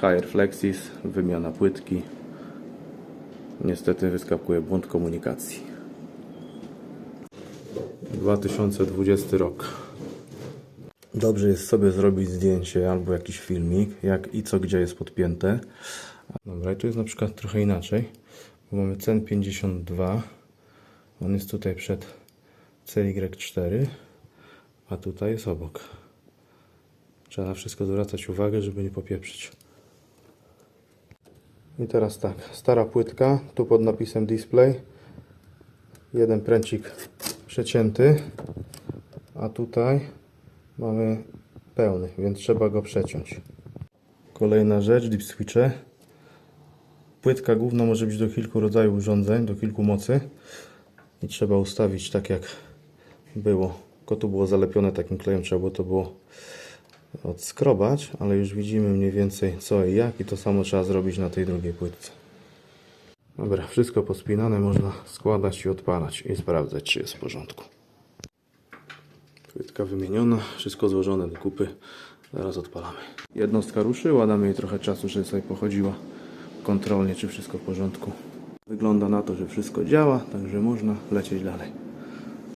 HR Flexis, wymiana płytki. Niestety wyskakuje błąd komunikacji. 2020 rok. Dobrze jest sobie zrobić zdjęcie albo jakiś filmik, jak i co gdzie jest podpięte. Dobra, i tu jest na przykład trochę inaczej, mamy CEN 52. On jest tutaj przed CY4, a tutaj jest obok. Trzeba na wszystko zwracać uwagę, żeby nie popieprzyć. I teraz tak, stara płytka, tu pod napisem display. Jeden pręcik przecięty, a tutaj mamy pełny, więc trzeba go przeciąć. Kolejna rzecz, dip switche. Płytka główna może być do kilku rodzajów urządzeń, do kilku mocy i trzeba ustawić tak jak było. Tylko tu było zalepione takim klejem, trzeba było to było odskrobać, ale już widzimy mniej więcej co i jak i to samo trzeba zrobić na tej drugiej płytce. Dobra, wszystko pospinane, można składać i odpalać i sprawdzać czy jest w porządku. Płytka wymieniona, wszystko złożone do kupy. Zaraz odpalamy. Jednostka ruszyła, damy jej trochę czasu, żeby sobie pochodziła kontrolnie, czy wszystko w porządku. Wygląda na to, że wszystko działa, także można lecieć dalej.